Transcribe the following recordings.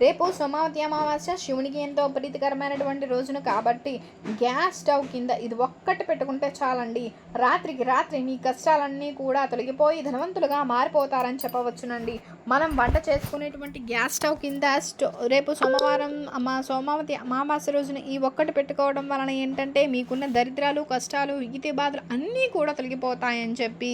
రేపు సోమావతి అమావాస్య శివునికి ఎంతో ప్రీతికరమైనటువంటి రోజును కాబట్టి గ్యాస్ స్టవ్ కింద ఇది ఒక్కటి పెట్టుకుంటే చాలండి. రాత్రికి రాత్రి మీ కష్టాలన్నీ కూడా తొలగిపోయి ధనవంతులుగా మారిపోతారని చెప్పవచ్చునండి. మనం వంట చేసుకునేటువంటి గ్యాస్ స్టవ్ కింద స్టో రేపు సోమవారం మా సోమావతి అమావాస్య రోజున ఈ ఒక్కటి పెట్టుకోవడం వలన ఏంటంటే మీకున్న దరిద్రాలు కష్టాలు ఈతి బాధలు అన్నీ కూడా తొలగిపోతాయని చెప్పి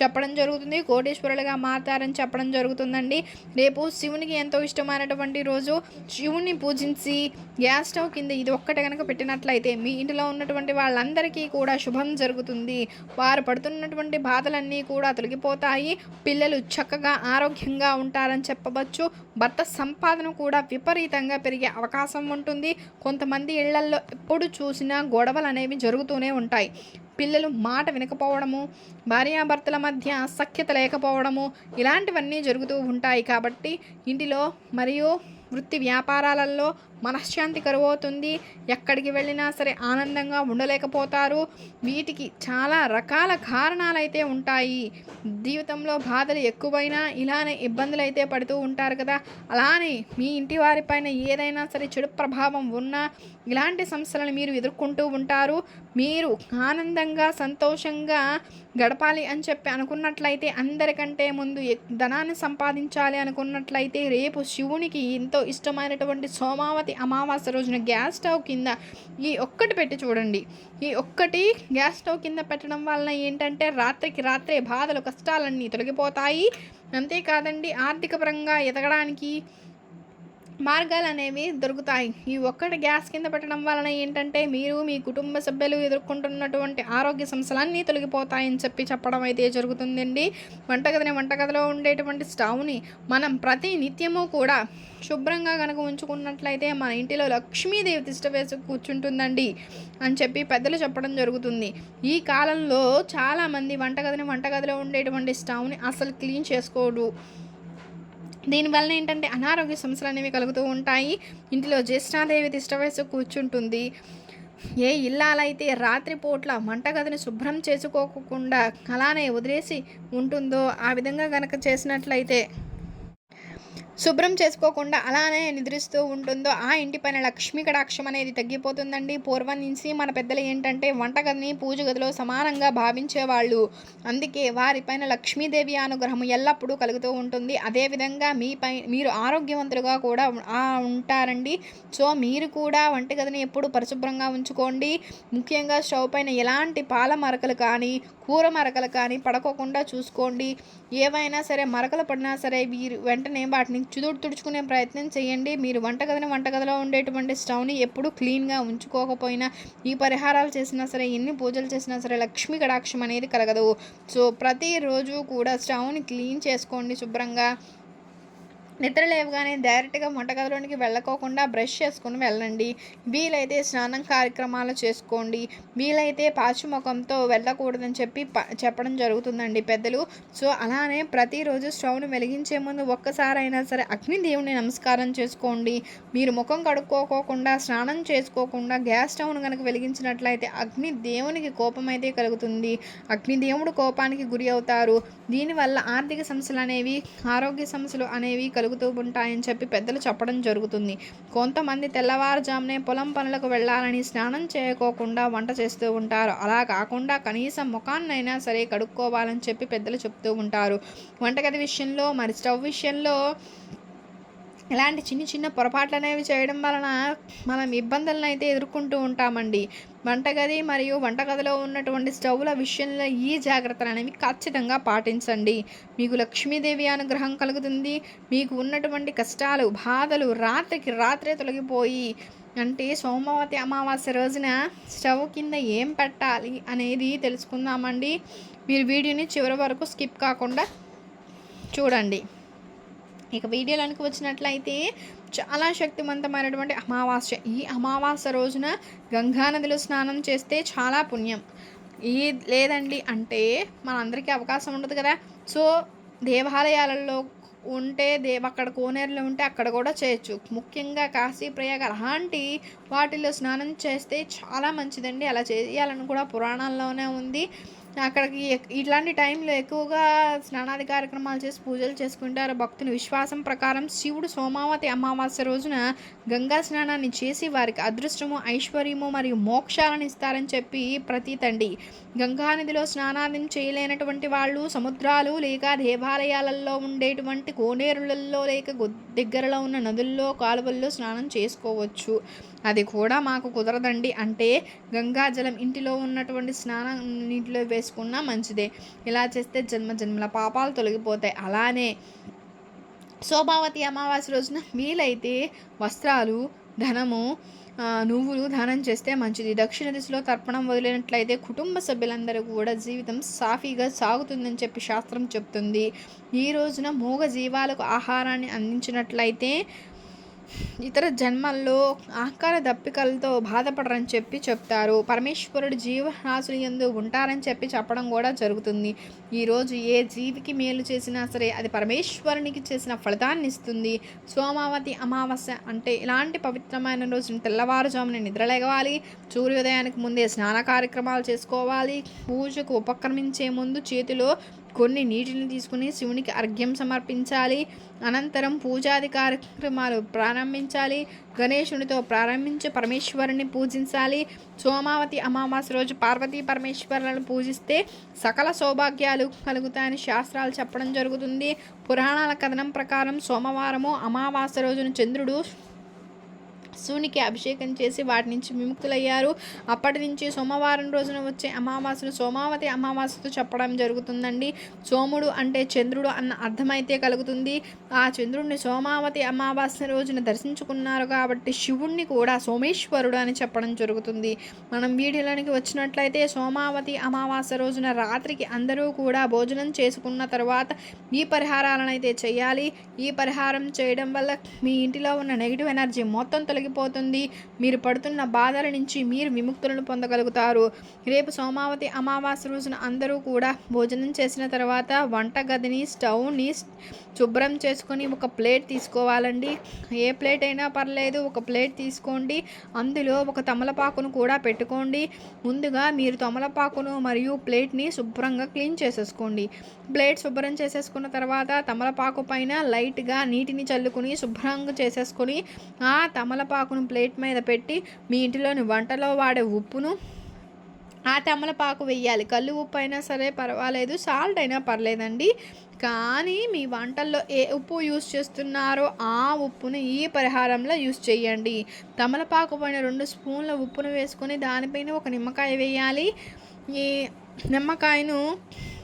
చెప్పడం జరుగుతుంది. కోటేశ్వరులుగా మారతారని చెప్పడం జరుగుతుందండి. రేపు శివునికి ఎంతో ఇష్టమైనటువంటి ప్రతిరోజు శివుణ్ణి పూజించి గ్యాస్ స్టవ్ కింద ఇది ఒక్కటి కనుక పెట్టినట్లయితే మీ ఇంటిలో ఉన్నటువంటి వాళ్ళందరికీ కూడా శుభం జరుగుతుంది. వారు పడుతున్నటువంటి బాధలన్నీ కూడా తొలగిపోతాయి. పిల్లలు చక్కగా ఆరోగ్యంగా ఉంటారని చెప్పవచ్చు. భర్త సంపాదన కూడా విపరీతంగా పెరిగే అవకాశం ఉంటుంది. కొంతమంది ఇళ్ళల్లో ఎప్పుడు చూసినా గొడవలు అనేవి జరుగుతూనే ఉంటాయి. పిల్లలు మాట వినకపోవడము భార్యాభర్తల మధ్య సఖ్యత లేకపోవడము ఇలాంటివన్నీ జరుగుతూ ఉంటాయి కాబట్టి ఇంటిలో మరియు వృత్తి వ్యాపారాలలో మనశ్శాంతి కరువవుతుంది. ఎక్కడికి వెళ్ళినా సరే ఆనందంగా ఉండలేకపోతారు. వీటికి చాలా రకాల కారణాలు అయితే ఉంటాయి. జీవితంలో బాధలు ఎక్కువైనా ఇలానే ఇబ్బందులు అయితే పడుతూ ఉంటారు కదా. అలానే మీ ఇంటి వారిపైన ఏదైనా సరే చెడు ప్రభావం ఉన్నా ఇలాంటి సమస్యలను మీరు ఎదుర్కొంటూ ఉంటారు. మీరు ఆనందంగా సంతోషంగా గడపాలి అని చెప్పి అనుకున్నట్లయితే అందరికంటే ముందు ధనాన్ని సంపాదించాలి అనుకున్నట్లయితే రేపు శివునికి ఎంతో ఇష్టమైనటువంటి సోమావతి అమావాస్య రోజున గ్యాస్ స్టవ్ కింద ఈ ఒక్కటి పెట్టి చూడండి. ఈ ఒక్కటి గ్యాస్ స్టవ్ కింద పెట్టడం వలన ఏంటంటే రాత్రికి రాత్రే బాధలు కష్టాలన్నీ తొలగిపోతాయి. అంతేకాదండి ఆర్థిక పరంగా ఎదగడానికి మార్గాలు అనేవి దొరుకుతాయి. ఈ ఒక్కటి గ్యాస్ కింద పెట్టడం వలన ఏంటంటే మీరు మీ కుటుంబ సభ్యులు ఎదుర్కొంటున్నటువంటి ఆరోగ్య సమస్యలన్నీ తొలగిపోతాయని చెప్పి చెప్పడం అయితే జరుగుతుందండి. వంటగదిని వంటగదిలో ఉండేటువంటి స్టవ్ని మనం ప్రతి నిత్యము కూడా శుభ్రంగా కనుక ఉంచుకున్నట్లయితే మన ఇంటిలో లక్ష్మీదేవి తిష్ట వేసి కూర్చుంటుందండి అని చెప్పి పెద్దలు చెప్పడం జరుగుతుంది. ఈ కాలంలో చాలామంది వంటగదిని వంటగదిలో ఉండేటువంటి స్టవ్ని అసలు క్లీన్ చేసుకోడు. దీనివల్ల ఏంటంటే అనారోగ్య సమస్యలు అనేవి కలుగుతూ ఉంటాయి. ఇంటిలో జ్యేష్ఠాదేవి తిష్ట వయసు కూర్చుంటుంది. ఏ ఇల్లాలైతే రాత్రిపూట్ల వంటగదిని శుభ్రం చేసుకోకుండా అలానే వదిలేసి ఉంటుందో ఆ విధంగా కనుక చేసినట్లయితే శుభ్రం చేసుకోకుండా అలానే నిద్రిస్తూ ఉంటుందో ఆ ఇంటి పైన లక్ష్మీ కటాక్షం అనేది తగ్గిపోతుందండి. పూర్వం నుంచి మన పెద్దలు ఏంటంటే వంటగదిని పూజ గదిలో సమానంగా భావించేవాళ్ళు. అందుకే వారిపైన లక్ష్మీదేవి అనుగ్రహం ఎల్లప్పుడూ కలుగుతూ ఉంటుంది. అదేవిధంగా మీపై మీరు ఆరోగ్యవంతులుగా కూడా ఆ ఉంటారండి. సో మీరు కూడా వంటగదిని ఎప్పుడు పరిశుభ్రంగా ఉంచుకోండి. ముఖ్యంగా స్టవ్ పైన ఎలాంటి పాల మరకలు కానీ కూర మరకలు కానీ పడకోకుండా చూసుకోండి. ఏవైనా సరే మరకలు పడినా సరే వీరు వెంటనే వాటిని చుదుడు తుడుచుకునే ప్రయత్నం చేయండి. మీరు వంటగదిని వంటగదిలో ఉండేటువంటి స్టవ్ని ఎప్పుడూ క్లీన్గా ఉంచుకోకపోయినా ఈ పరిహారాలు చేసినా సరే ఎన్ని పూజలు చేసినా సరే లక్ష్మీ కడాక్షం అనేది కలగదు. సో ప్రతిరోజు కూడా స్టవ్ని క్లీన్ చేసుకోండి శుభ్రంగా. నిద్ర లేవగానే డైరెక్ట్గా వంటగదిలోనికి వెళ్ళకోకుండా బ్రష్ చేసుకుని వెళ్ళండి. వీలైతే స్నానం కార్యక్రమాలు చేసుకోండి. వీలైతే పాచిముఖంతో వెళ్ళకూడదని చెప్పి ప- చెప్పడం జరుగుతుందండి పెద్దలు. సో అలానే ప్రతిరోజు స్టవ్ను వెలిగించే ముందు ఒక్కసారైనా సరే అగ్నిదేవుని నమస్కారం చేసుకోండి. మీరు ముఖం కడుక్కోకోకుండా స్నానం చేసుకోకుండా గ్యాస్ స్టవ్ను కనుక వెలిగించినట్లయితే అగ్ని దేవునికి కోపం అయితే కలుగుతుంది అగ్నిదేవుడు కోపానికి గురి అవుతారు. దీనివల్ల ఆర్థిక సమస్యలు అనేవి ఆరోగ్య సమస్యలు అనేవి జరుగుతూ ఉంటాయని చెప్పి పెద్దలు చెప్పడం జరుగుతుంది. కొంతమంది తెల్లవారుజామునే పొలం పనులకు వెళ్ళాలని స్నానం చేయకోకుండా వంట చేస్తూ ఉంటారు. అలా కాకుండా కనీసం ముఖాన్నైనా సరే కడుక్కోవాలని చెప్పి పెద్దలు చెప్తూ ఉంటారు. వంటగది విషయంలో మరి స్టవ్ విషయంలో ఇలాంటి చిన్న చిన్న పొరపాట్లు అనేవి చేయడం వలన మనం ఇబ్బందులను అయితే ఎదుర్కొంటూ ఉంటామండి. వంటగది మరియు వంటగదిలో ఉన్నటువంటి స్టవ్ల విషయంలో ఈ జాగ్రత్తలు అనేవి ఖచ్చితంగా పాటించండి. మీకు లక్ష్మీదేవి అనుగ్రహం కలుగుతుంది. మీకు ఉన్నటువంటి కష్టాలు బాధలు రాత్రికి రాత్రే తొలగిపోయి అంటే సోమవతి అమావాస్య రోజున స్టవ్ కింద ఏం పెట్టాలి అనేది తెలుసుకుందామండి. మీరు వీడియోని చివరి వరకు స్కిప్ కాకుండా చూడండి. ఇక వీడియోలోనికి వచ్చినట్లయితే చాలా శక్తివంతమైనటువంటి అమావాస్య. ఈ అమావాస్య రోజున గంగా నదిలో స్నానం చేస్తే చాలా పుణ్యం. ఈ లేదండి అంటే మనందరికీ అవకాశం ఉండదు కదా. సో దేవాలయాలలో ఉంటే దేవ అక్కడ కోనేరులో ఉంటే అక్కడ కూడా చేయొచ్చు. ముఖ్యంగా కాశీ ప్రయాగ అలాంటి వాటిలో స్నానం చేస్తే చాలా మంచిదండి. అలా చేయాలని కూడా పురాణాల్లోనే ఉంది. అక్కడికి ఎక్- ఇట్లాంటి టైంలో ఎక్కువగా స్నానాది కార్యక్రమాలు చేసి పూజలు చేసుకుంటారు. భక్తుని విశ్వాసం ప్రకారం శివుడు సోమావతి అమావాస్య రోజున గంగా స్నానాన్ని చేసి వారికి అదృష్టము ఐశ్వర్యము మరియు మోక్షాలను ఇస్తారని చెప్పి ప్రతీతండి. గంగా నదిలో స్నానాన్ని చేయలేనటువంటి వాళ్ళు సముద్రాలు లేక దేవాలయాలలో ఉండేటువంటి కోనేరులలో లేక దగ్గరలో ఉన్న నదుల్లో కాలువల్లో స్నానం చేసుకోవచ్చు. అది కూడా మాకు కుదరదండి. అంటే గంగాజలం ఇంటిలో ఉన్నటువంటి స్నానం నీటిలో చేసుకున్నా మంచిదే. ఇలా చేస్తే జన్మ జన్మల పాపాలు తొలగిపోతాయి. అలానే శోభావతి అమావాస్య రోజున వీలైతే వస్త్రాలు ధనము నువ్వులు దానం చేస్తే మంచిది. దక్షిణ దిశలో తర్పణం వదిలినట్లయితే కుటుంబ సభ్యులందరూ కూడా జీవితం సాఫీగా సాగుతుందని చెప్పి శాస్త్రం చెప్తుంది. ఈ రోజున మూగ జీవాలకు ఆహారాన్ని అందించినట్లయితే ఇతర జన్మల్లో ఆకార దప్పికలతో బాధపడరని చెప్పి చెప్తారు. పరమేశ్వరుడు జీవరాశులు ఎందు ఉంటారని చెప్పి చెప్పడం కూడా జరుగుతుంది. ఈరోజు ఏ జీవికి మేలు చేసినా సరే అది పరమేశ్వరునికి చేసిన ఫలితాన్ని ఇస్తుంది. సోమావతి అమావాస్య అంటే ఇలాంటి పవిత్రమైన రోజున తెల్లవారుజామున నిద్రలేగవాలి సూర్యోదయానికి ముందే స్నాన కార్యక్రమాలు చేసుకోవాలి పూజకు ఉపక్రమించే ముందు చేతిలో కొన్ని నీటిని తీసుకుని శివునికి అర్ఘ్యం సమర్పించాలి. అనంతరం పూజాది కార్యక్రమాలు ప్రారంభించాలి. గణేశునితో ప్రారంభించి పరమేశ్వరుని పూజించాలి. సోమావతి అమావాస్య రోజు పార్వతీ పరమేశ్వరులను పూజిస్తే సకల సౌభాగ్యాలు కలుగుతాయని శాస్త్రాలు చెప్పడం జరుగుతుంది. పురాణాల కథనం ప్రకారం సోమవారము అమావాస్య రోజున చంద్రుడు శివునికి అభిషేకం చేసి వాటి నుంచి విముక్తులయ్యారు. అప్పటి నుంచి సోమవారం రోజున వచ్చే అమావాస్యను సోమావతి అమావాస్యతో చెప్పడం జరుగుతుందండి. సోముడు అంటే చంద్రుడు అన్న అర్థమైతే కలుగుతుంది. ఆ చంద్రుడిని సోమావతి అమావాస్య రోజున దర్శించుకున్నారు కాబట్టి శివుణ్ణి కూడా సోమేశ్వరుడు అని చెప్పడం జరుగుతుంది. మనం వీడియోలోనికి వచ్చినట్లయితే సోమావతి అమావాస్య రోజున రాత్రికి అందరూ కూడా భోజనం చేసుకున్న తర్వాత ఈ పరిహారాలను అయితే చేయాలి. ఈ పరిహారం చేయడం వల్ల మీ ఇంటిలో ఉన్న నెగిటివ్ ఎనర్జీ మొత్తం తొలగి తొలగిపోతుంది మీరు పడుతున్న బాధల నుంచి మీరు విముక్తులను పొందగలుగుతారు. రేపు సోమావతి అమావాస్య రోజున అందరూ కూడా భోజనం చేసిన తర్వాత వంటగదిని స్టవ్ని శుభ్రం చేసుకొని ఒక ప్లేట్ తీసుకోవాలండి. ఏ ప్లేట్ అయినా పర్లేదు ఒక ప్లేట్ తీసుకోండి. అందులో ఒక తమలపాకును కూడా పెట్టుకోండి. ముందుగా మీరు తమలపాకును మరియు ప్లేట్ని శుభ్రంగా క్లీన్ చేసేసుకోండి. ప్లేట్ శుభ్రం చేసేసుకున్న తర్వాత తమలపాకు పైన లైట్గా నీటిని చల్లుకుని శుభ్రంగా చేసేసుకొని ఆ తమలపాకును ప్లేట్ మీద పెట్టి మీ ఇంటిలోని వంటలో వాడే ఉప్పును ఆ తమలపాకు వెయ్యాలి. కళ్ళు ఉప్పు అయినా సరే పర్వాలేదు సాల్ట్ అయినా పర్లేదండి. కానీ మీ వంటల్లో ఏ ఉప్పు యూస్ చేస్తున్నారో ఆ ఉప్పును ఈ పరిహారంలో యూస్ చేయండి. తమలపాకు పైన రెండు స్పూన్ల ఉప్పును వేసుకొని దానిపైన ఒక నిమ్మకాయ వేయాలి. ఈ నిమ్మకాయను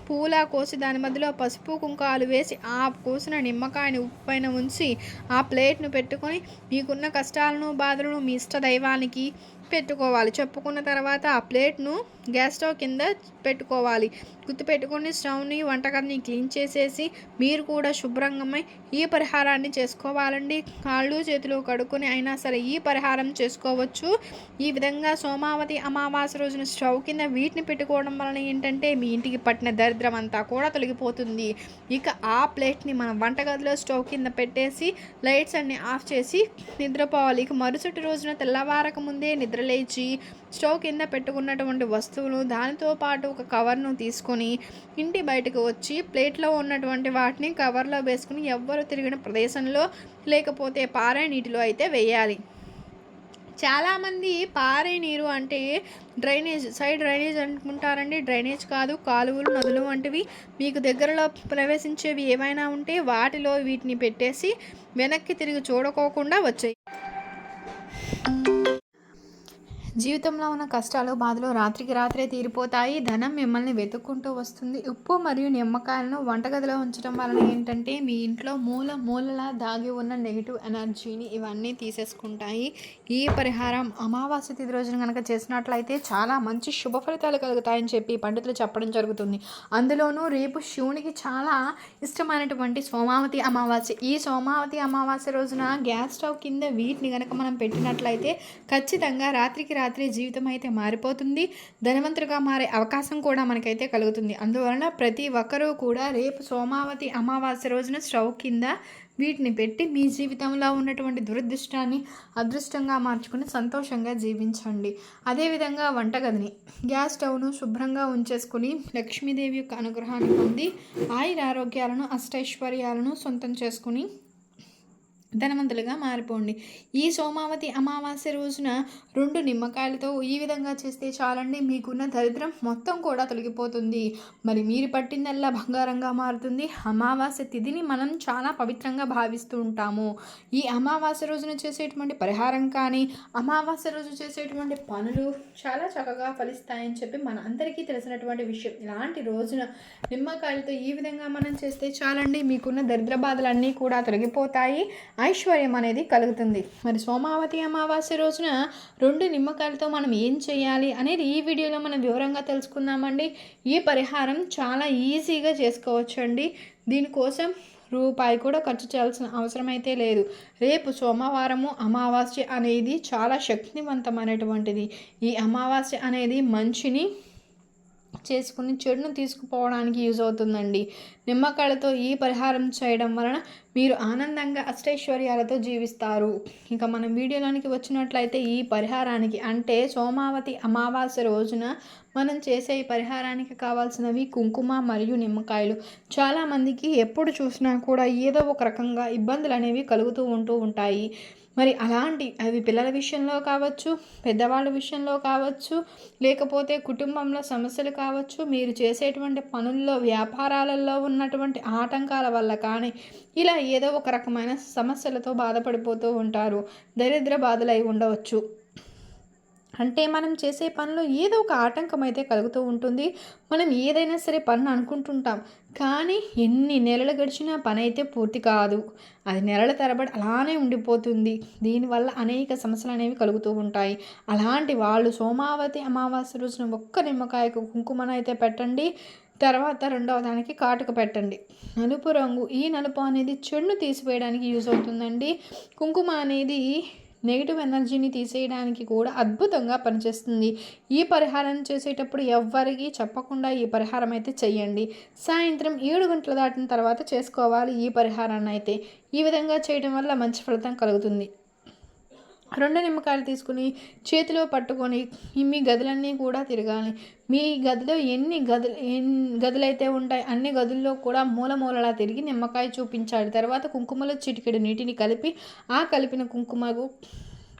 పూల కోసి దాని మధ్యలో పసుపు కుంకాలు వేసి ఆ కోసిన నిమ్మకాయని ఉప్పు పైన ఉంచి ఆ ప్లేట్ను పెట్టుకొని మీకున్న కష్టాలను బాధలను మీ ఇష్ట దైవానికి పెట్టుకోవాలి చెప్పుకున్న తర్వాత ఆ ప్లేట్ను గ్యాస్ స్టవ్ కింద పెట్టుకోవాలి. గుర్తుపెట్టుకుని స్టవ్ని వంటకాన్ని క్లీన్ చేసేసి మీరు కూడా శుభ్రంగా ఈ పరిహారాన్ని చేసుకోవాలండి. కాళ్ళు చేతులు కడుక్కొని అయినా సరే ఈ పరిహారం చేసుకోవచ్చు. ఈ విధంగా సోమావతి అమావాస్య రోజున స్టవ్ కింద వీటిని పెట్టుకోవడం వలన ఏంటంటే మీ ఇంటికి పట్టిన దరిద్రం అంతా కూడా తొలగిపోతుంది. ఇక ఆ ప్లేట్ని మనం వంటగదిలో స్టవ్ కింద పెట్టేసి లైట్స్ అన్ని ఆఫ్ చేసి నిద్రపోవాలి. ఇక మరుసటి రోజున తెల్లవారక ముందే నిద్ర నిద్రలేచి స్టవ్ కింద పెట్టుకున్నటువంటి వస్తువులు దానితో పాటు ఒక కవర్ను తీసుకొని ఇంటి బయటకు వచ్చి ప్లేట్లో ఉన్నటువంటి వాటిని కవర్లో వేసుకుని ఎవ్వరు తిరిగిన ప్రదేశంలో లేకపోతే పారే నీటిలో అయితే వేయాలి. చాలామంది పారే నీరు అంటే డ్రైనేజ్ సైడ్ డ్రైనేజ్ అనుకుంటారండి. డ్రైనేజ్ కాదు కాలువలు నదులు వంటివి. మీకు దగ్గరలో ప్రవేశించేవి ఏమైనా ఉంటే వాటిలో వీటిని పెట్టేసి వెనక్కి తిరిగి చూడకోకుండా వచ్చాయి. జీవితంలో ఉన్న కష్టాలు బాధలు రాత్రికి రాత్రే తీరిపోతాయి. ధనం మిమ్మల్ని వెతుక్కుంటూ వస్తుంది. ఉప్పు మరియు నిమ్మకాయలను వంటగదిలో ఉంచడం వలన ఏంటంటే మీ ఇంట్లో మూల మూలలా దాగి ఉన్న నెగిటివ్ ఎనర్జీని ఇవన్నీ తీసేసుకుంటాయి. ఈ పరిహారం అమావాస్య తిథి రోజున కనుక చేసినట్లయితే చాలా మంచి శుభ ఫలితాలు కలుగుతాయని చెప్పి పండితులు చెప్పడం జరుగుతుంది. అందులోనూ రేపు శివునికి చాలా ఇష్టమైనటువంటి సోమావతి అమావాస్య. ఈ సోమావతి అమావాస్య రోజున గ్యాస్ స్టవ్ కింద వీటిని కనుక మనం పెట్టినట్లయితే ఖచ్చితంగా రాత్రికి రాత్రి జీవితం అయితే మారిపోతుంది. ధనవంతులుగా మారే అవకాశం కూడా మనకైతే కలుగుతుంది. అందువలన ప్రతి ఒక్కరూ కూడా రేపు సోమావతి అమావాస్య రోజున స్టవ్ కింద వీటిని పెట్టి మీ జీవితంలో ఉన్నటువంటి దురదృష్టాన్ని అదృష్టంగా మార్చుకుని సంతోషంగా జీవించండి. అదేవిధంగా వంటగదిని గ్యాస్ స్టవ్ను శుభ్రంగా ఉంచేసుకుని లక్ష్మీదేవి యొక్క అనుగ్రహాన్ని పొంది ఆయుర ఆరోగ్యాలను అష్టైశ్వర్యాలను సొంతం చేసుకుని ధనవంతులుగా మారిపోండి. ఈ సోమావతి అమావాస్య రోజున రెండు నిమ్మకాయలతో ఈ విధంగా చేస్తే చాలండి. మీకున్న దరిద్రం మొత్తం కూడా తొలగిపోతుంది. మరి మీరు పట్టిందల్లా బంగారంగా మారుతుంది. అమావాస్య తిథిని మనం చాలా పవిత్రంగా భావిస్తూ ఉంటాము. ఈ అమావాస్య రోజున చేసేటువంటి పరిహారం కానీ అమావాస్య రోజు చేసేటువంటి పనులు చాలా చక్కగా ఫలిస్తాయని చెప్పి మన అందరికీ తెలిసినటువంటి విషయం. ఇలాంటి రోజున నిమ్మకాయలతో ఈ విధంగా మనం చేస్తే చాలండి. మీకున్న దరిద్ర బాధలన్నీ కూడా తొలగిపోతాయి. ఐశ్వర్యం అనేది కలుగుతుంది. మరి సోమావతి అమావాస్య రోజున రెండు నిమ్మకాయలతో మనం ఏం చేయాలి అనేది ఈ వీడియోలో మనం వివరంగా తెలుసుకుందామండి. ఈ పరిహారం చాలా ఈజీగా చేసుకోవచ్చండి. దీనికోసం రూపాయి కూడా ఖర్చు చేయాల్సిన అవసరం అయితే లేదు. రేపు సోమవారము అమావాస్య అనేది చాలా శక్తివంతమైనటువంటిది. ఈ అమావాస్య అనేది మంచిని చేసుకుని చెడును తీసుకుపోవడానికి యూజ్ అవుతుందండి. నిమ్మకాయలతో ఈ పరిహారం చేయడం వలన మీరు ఆనందంగా అష్టైశ్వర్యాలతో జీవిస్తారు. ఇంకా మనం వీడియోలోనికి వచ్చినట్లయితే ఈ పరిహారానికి అంటే సోమావతి అమావాస్య రోజున మనం చేసే ఈ పరిహారానికి కావాల్సినవి కుంకుమ మరియు నిమ్మకాయలు. చాలామందికి ఎప్పుడు చూసినా కూడా ఏదో ఒక రకంగా ఇబ్బందులు అనేవి కలుగుతూ ఉంటూ ఉంటాయి. మరి అలాంటి అవి పిల్లల విషయంలో కావచ్చు పెద్దవాళ్ళ విషయంలో కావచ్చు లేకపోతే కుటుంబంలో సమస్యలు కావచ్చు మీరు చేసేటువంటి పనుల్లో వ్యాపారాలలో ఉన్నటువంటి ఆటంకాల వల్ల కానీ ఇలా ఏదో ఒక రకమైన సమస్యలతో బాధపడిపోతూ ఉంటారు దరిద్ర బాధలై ఉండవచ్చు. అంటే మనం చేసే పనిలో ఏదో ఒక ఆటంకం అయితే కలుగుతూ ఉంటుంది మనం ఏదైనా సరే పని అనుకుంటుంటాం కానీ ఎన్ని నెలలు గడిచినా పని అయితే పూర్తి కాదు. అది నెలల తరబడి అలానే ఉండిపోతుంది. దీనివల్ల అనేక సమస్యలు అనేవి కలుగుతూ ఉంటాయి. అలాంటి వాళ్ళు సోమావతి అమావాస్య రోజున ఒక్క నిమ్మకాయకు కుంకుమను అయితే పెట్టండి. తర్వాత రెండవ దానికి కాటుక పెట్టండి. నలుపు రంగు ఈ నలుపు అనేది చెడును తీసివేయడానికి యూజ్ అవుతుందండి. కుంకుమ అనేది నెగిటివ్ ఎనర్జీని తీసేయడానికి కూడా అద్భుతంగా పనిచేస్తుంది. ఈ పరిహారం చేసేటప్పుడు ఎవ్వరికి చెప్పకుండా ఈ పరిహారం అయితే చేయండి సాయంత్రం ఏడు గంటల దాటిన తర్వాత చేసుకోవాలి ఈ పరిహారాన్ని అయితే. ఈ విధంగా చేయడం వల్ల మంచి ఫలితం కలుగుతుంది. రెండు నిమ్మకాయలు తీసుకుని చేతిలో పట్టుకొని మీ గదులన్నీ కూడా తిరగాలి. మీ గదిలో ఎన్ని గదులు ఎన్ని గదులైతే ఉంటాయి అన్ని గదుల్లో కూడా మూల మూలలా తిరిగి నిమ్మకాయ చూపించాలి. తర్వాత కుంకుమలో చిటికెడు నీటిని కలిపి ఆ కలిపిన కుంకుమకు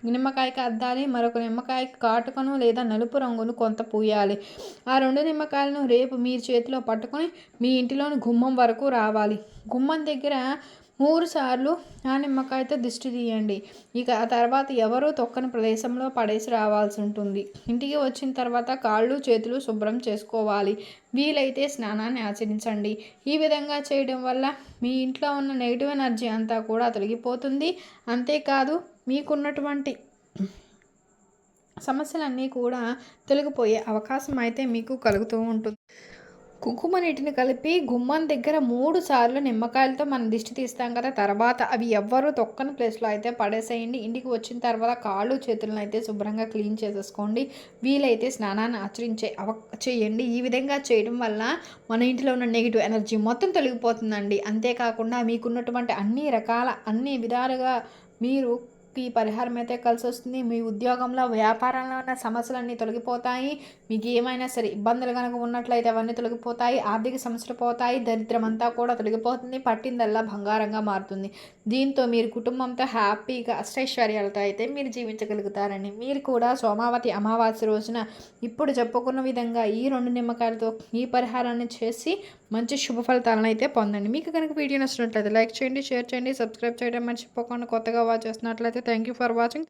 నిమ్మకాయకి అద్దాలి మరొక నిమ్మకాయకి కాటుకను లేదా నలుపు రంగును కొంత పూయాలి. ఆ రెండు నిమ్మకాయలను రేపు మీరు చేతిలో పట్టుకొని మీ ఇంటిలోని గుమ్మం వరకు రావాలి. గుమ్మం దగ్గర మూడు సార్లు ఆ నిమ్మకాయతో దిష్టి తీయండి. ఇక ఆ తర్వాత ఎవరూ తొక్కని ప్రదేశంలో పడేసి రావాల్సి ఉంటుంది. ఇంటికి వచ్చిన తర్వాత కాళ్ళు చేతులు శుభ్రం చేసుకోవాలి. వీలైతే స్నానాన్ని ఆచరించండి. ఈ విధంగా చేయడం వల్ల మీ ఇంట్లో ఉన్న నెగిటివ్ ఎనర్జీ అంతా కూడా తొలగిపోతుంది. అంతేకాదు మీకున్నటువంటి సమస్యలన్నీ కూడా తొలగిపోయే అవకాశం అయితే మీకు కలుగుతూ ఉంటుంది. కుంకుమ నీటిని కలిపి గుమ్మం దగ్గర మూడు సార్లు నిమ్మకాయలతో మనం దిష్టి తీస్తాం కదా. తర్వాత అవి ఎవ్వరూ తొక్కని ప్లేస్లో అయితే పడేసేయండి. ఇంటికి వచ్చిన తర్వాత కాళ్ళు చేతులను అయితే శుభ్రంగా క్లీన్ చేసేసుకోండి. వీలైతే స్నానాన్ని ఆచరించే అవ చేయండి. ఈ విధంగా చేయడం వల్ల మన ఇంటిలో ఉన్న నెగిటివ్ ఎనర్జీ మొత్తం తొలగిపోతుందండి. అంతేకాకుండా మీకున్నటువంటి అన్ని రకాల అన్ని విధాలుగా మీరు ఈ పరిహారం అయితే కలిసి వస్తుంది మీ ఉద్యోగంలో వ్యాపారంలో ఉన్న సమస్యలన్నీ తొలగిపోతాయి. మీకు ఏమైనా సరే ఇబ్బందులు కనుక ఉన్నట్లయితే అవన్నీ తొలగిపోతాయి ఆర్థిక సమస్యలు పోతాయి దరిద్రం అంతా కూడా తొలగిపోతుంది పట్టిందల్లా బంగారంగా మారుతుంది. దీంతో మీరు కుటుంబంతో హ్యాపీగా అష్టైశ్వర్యాలతో అయితే మీరు జీవించగలుగుతారని మీరు కూడా సోమావతి అమావాస్య రోజున ఇప్పుడు చెప్పుకున్న విధంగా ఈ రెండు నిమ్మకాయలతో ఈ పరిహారాన్ని చేసి మంచి శుభ ఫలితాలను అయితే పొందండి. మీకు కనుక వీడియో నచ్చినట్లయితే లైక్ చేయండి షేర్ చేయండి సబ్స్క్రైబ్ చేయడం మర్చిపోకుండా కొత్తగా వాచ్ చేస్తున్నట్లయితే థ్యాంక్ యూ ఫర్ వాచింగ్